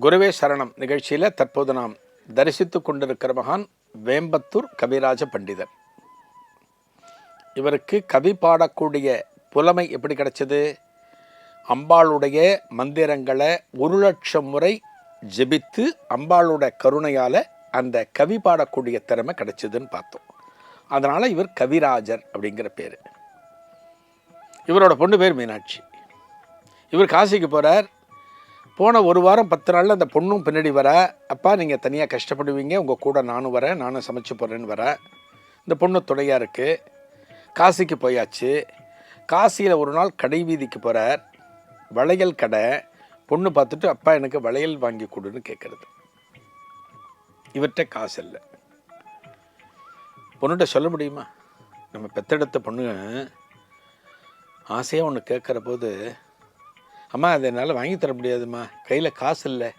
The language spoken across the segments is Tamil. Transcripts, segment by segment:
குருவே சரணம் நிகழ்ச்சியில் தற்போது நாம் தரிசித்து கொண்டிருக்கிற மகான் வேம்பத்தூர் கவிராஜ பண்டிதர். இவருக்கு கவி பாடக்கூடிய புலமை எப்படி கிடைச்சது? அம்பாளுடைய மந்திரங்களை ஒரு லட்சம் முறை ஜெபித்து அம்பாளோட கருணையால் அந்த கவி பாடக்கூடிய திறமை கிடைச்சதுன்னு பார்த்தோம். அதனால் இவர் கவிராஜர் அப்படிங்கிற பேர். இவரோட பொண்ணு பேர் மீனாட்சி. இவர் காசிக்கு போகிறார் போன ஒரு வாரம் பத்து நாளில் அந்த பொண்ணும் பின்னாடி வர அப்பா நீங்கள் தனியாக கஷ்டப்படுவீங்க. உங்கள் கூட நானும் வரேன். நானும் சமைச்சு போகிறேன்னு வரேன் இந்த பொண்ணு துணையாக இருக்குது காசிக்கு போயாச்சு. காசியில் ஒரு நாள் கடை வீதிக்கு போகிறார் வளையல் கடை. பொண்ணு பார்த்துட்டு அப்பா எனக்கு வளையல் வாங்கி கொடுன்னு கேட்குறது இவர்கிட்ட காசு இல்லை. பொண்ணுகிட்ட சொல்ல முடியுமா? நம்ம பெத்தெடுத்த பொண்ணு ஆசையாக ஒன்று கேட்குற போது அம்மா அதை என்னால் வாங்கி தர முடியாதும்மா. கையில் காசு இல்லை.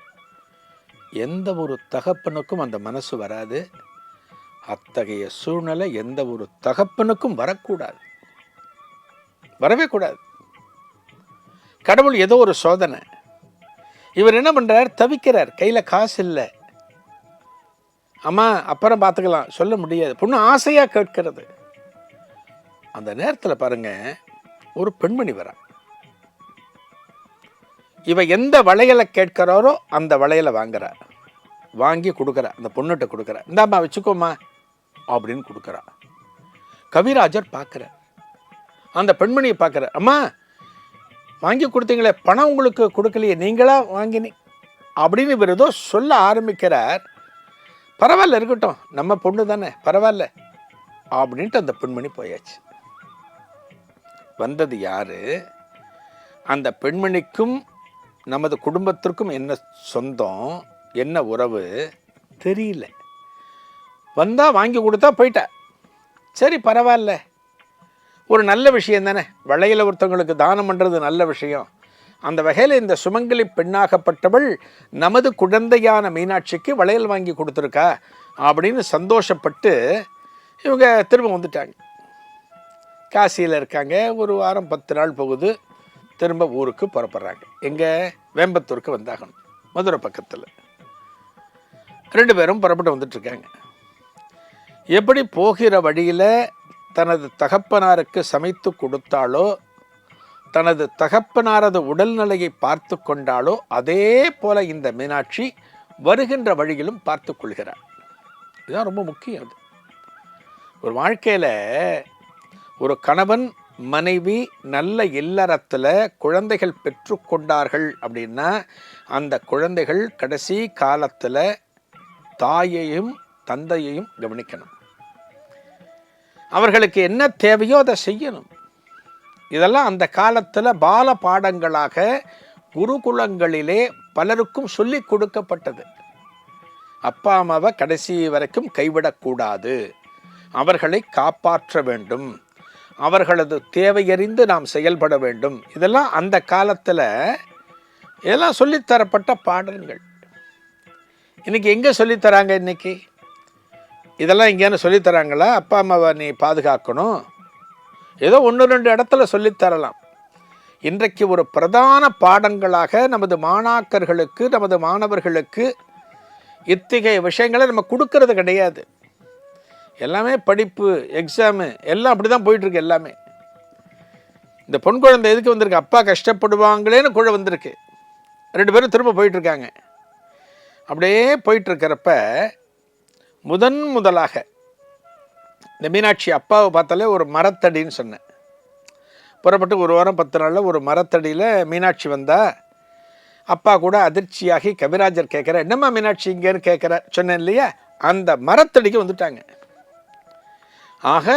எந்த ஒரு தகப்பனுக்கும் அந்த மனசு வராது. அத்தகைய சூழ்நிலை எந்த ஒரு தகப்பனுக்கும் வரக்கூடாது. வரவே கூடாது. கடவுள் ஏதோ ஒரு சோதனை. இவர் என்ன பண்ணுறார் தவிக்கிறார். கையில் காசு இல்லை. அம்மா அப்புறம் பார்த்துக்கலாம். சொல்ல முடியாது. பொண்ணு ஆசையாக கேட்கிறது. அந்த நேரத்தில் பாருங்கள் ஒரு பெண்மணி வரான். இவன் எந்த வளையலை கேட்கிறாரோ அந்த வளையலை வாங்குறார். வாங்கி கொடுக்குற அந்த பொண்ணுகிட்ட கொடுக்குற. இந்தாம்மா வச்சுக்கோம்மா அப்படின்னு கொடுக்குறா. கவிராஜர் பார்க்குற அந்த பெண்மணியை பார்க்குற அம்மா வாங்கி கொடுத்தீங்களே பணம் உங்களுக்கு கொடுக்கலையே நீங்களாக வாங்கினி அப்படின்னு இவர் ஏதோ சொல்ல ஆரம்பிக்கிறார். பரவாயில்ல இருக்கட்டும் நம்ம பொண்ணு தானே பரவாயில்ல அப்படின்ட்டு அந்த பெண்மணி போயாச்சு. வந்தது யாரு? அந்த பெண்மணிக்கும் நமது குடும்பத்திற்கும் என்ன சொந்தம் என்ன உறவு தெரியல. வந்தால் வாங்கி கொடுத்தா போயிட்டா. சரி பரவாயில்ல. ஒரு நல்ல விஷயம் தானே. வளையல ஒருத்தவங்களுக்கு தானம் பண்ணுறது நல்ல விஷயம். அந்த வகையில் இந்த சுமங்கலி பெண்ணாகப்பட்டவள் நமது குழந்தையான மீனாட்சிக்கு வளையல் வாங்கி கொடுத்துருக்கா அப்படின்னு சந்தோஷப்பட்டு இவங்க திரும்ப வந்துட்டாங்க. காசியில் இருக்காங்க. ஒரு வாரம் பத்து நாள் போகுது. திரும்ப ஊருக்கு புறப்படுறாங்க. எங்கே? வேம்பத்தூருக்கு வந்தாகணும் மதுரை பக்கத்தில். ரெண்டு பேரும் புறப்பட்டு வந்துட்டுருக்காங்க எப்படி போகிற வழியில் தனது தகப்பனாருக்கு சமைத்து கொடுத்தாலோ தனது தகப்பனாரது உடல்நிலையை பார்த்து கொண்டாலோ அதே போல இந்த மீனாட்சி வருகின்ற வழியிலும் பார்த்து கொள்கிறார் இதுதான் ரொம்ப முக்கியம் அது. ஒரு வாழ்க்கையில் ஒரு கணவன் மனைவி நல்ல இல்லறத்தில் குழந்தைகள் பெற்றுக்கொண்டார்கள் அப்படின்னா அந்த குழந்தைகள் கடைசி காலத்தில் தாயையும் தந்தையையும் கவனிக்கணும். அவர்களுக்கு என்ன தேவையோ அதை செய்யணும். இதெல்லாம் அந்த காலத்தில் பால பாடங்களாக குருகுலங்களிலே பலருக்கும் சொல்லி கொடுக்கப்பட்டது. அப்பா அம்மாவை கடைசி வரைக்கும் கைவிடக்கூடாது. அவர்களை காப்பாற்ற வேண்டும். அவர்களது தேவையறிந்து நாம் செயல்பட வேண்டும். இதெல்லாம் அந்த காலத்தில் இதெல்லாம் சொல்லித்தரப்பட்ட பாடல்கள். இன்றைக்கி எங்கே சொல்லித்தராங்க இன்றைக்கி இதெல்லாம் எங்கேயானு சொல்லித்தராங்களா? அப்பா அம்மாவை நீ பாதுகாக்கணும். ஏதோ ஒன்று ரெண்டு இடத்துல சொல்லித்தரலாம். இன்றைக்கு ஒரு பிரதான பாடங்களாக நமது மாணாக்கர்களுக்கு நமது மாணவர்களுக்கு இத்தகைய விஷயங்களை நம்ம கொடுக்கறது கிடையாது. எல்லாமே படிப்பு எக்ஸாமு எல்லாம் அப்படி தான் போயிட்டுருக்கு எல்லாமே. இந்த பொன் குழந்தை எதுக்கு வந்திருக்கு? அப்பா கஷ்டப்படுவாங்களேன்னு குழ வந்திருக்கு. ரெண்டு பேரும் திரும்ப போயிட்டுருக்காங்க. அப்படியே போயிட்டுருக்கிறப்ப முதன் முதலாக இந்த மீனாட்சி அப்பாவை பார்த்தாலே ஒரு மரத்தடின்னு சொன்னேன். புறப்பட்டு ஒரு வாரம் பத்து நாளில் ஒரு மரத்தடியில் மீனாட்சி வந்தால் அப்பா கூட அதிர்ச்சியாகி கவிராஜர் கேட்குற என்னம்மா மீனாட்சி இங்கேன்னு கேட்குற சொன்னேன் இல்லையா? அந்த மரத்தடிக்கு வந்துட்டாங்க. ஆக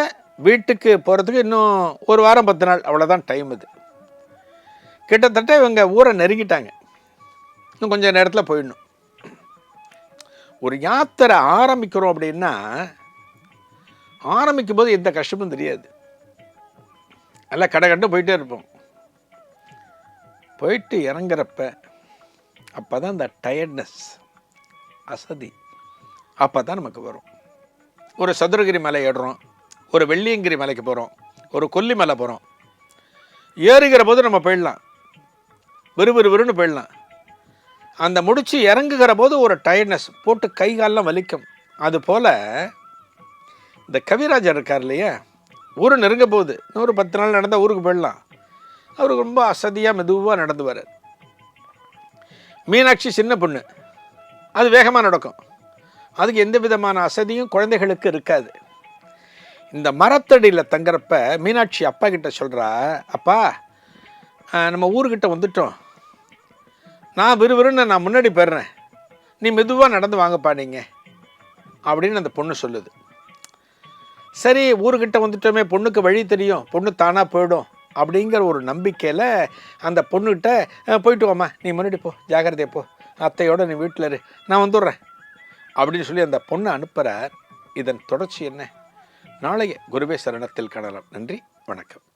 வீட்டுக்கு போகிறதுக்கு இன்னும் ஒரு வாரம் பத்து நாள் அவ்வளோதான் டைம் இது. கிட்டத்தட்ட இவங்க ஊரை நெருங்கிட்டாங்க. இன்னும் கொஞ்சம் நேரத்தில் போயிடணும். ஒரு யாத்திரை ஆரம்பிக்கிறோம் அப்படின்னா ஆரம்பிக்கும் போது எந்த கஷ்டமும் தெரியாது. நல்லா கடை கண்டு போயிட்டே இருப்போம். போயிட்டு இறங்குறப்ப அப்போ தான் இந்த டயர்ட்னஸ் அசதி அப்போ தான் நமக்கு வரும். ஒரு சதுரகிரி மலை ஏடுறோம் ஒரு வெள்ளியங்கிரி மலைக்கு போகிறோம் ஒரு கொல்லி மலை போகிறோம் ஏறுகிற போது நம்ம போயிடலாம். விறு விறுன்னு போயிடலாம். அந்த முடித்து இறங்குகிற போது ஒரு டயர்ட்னஸ் போட்டு கை காலெலாம் வலிக்கும். அதுபோல் இந்த கவிராஜர் இருக்கார் இல்லையா? ஊர் நெருங்க போகுது. இன்னொரு பத்து நாள் நடந்தால் ஊருக்கு போயிடலாம். அவருக்கு ரொம்ப அசதியாக மெதுவாக நடந்து வர்றார் மீனாட்சி சின்ன பொண்ணு. அது வேகமாக நடக்கும். அதுக்கு எந்த விதமான அசதியும் குழந்தைகளுக்கு இருக்காது. இந்த மரத்தடியில் தங்குறப்ப மீனாட்சி அப்பா கிட்ட சொல்கிறா அப்பா நம்ம ஊருக்கிட்ட வந்துட்டோம். நான் விறுவிறுன்னு நான் முன்னாடி போயிடுறேன். நீ மெதுவாக நடந்து வாங்கப்பா நீங்கள் அப்படின்னு அந்த பொண்ணு சொல்லுது. சரி ஊருக்கிட்ட வந்துட்டோமே பொண்ணுக்கு வழி தெரியும். பொண்ணு தானாக போயிடும். அப்படிங்கிற ஒரு நம்பிக்கையில் அந்த பொண்ணுகிட்ட போயிட்டு வாம்மா. நீ முன்னாடி போ. ஜாகிரதையை போ. அத்தையோட நீ வீட்டில் இரு. நான் வந்துடுறேன். அப்படின்னு சொல்லி அந்த பொண்ணை அனுப்புகிற இதன் தொடர்ச்சி என்ன? நாளைய குருவே சரணத்தில் காணலாம். நன்றி வணக்கம்.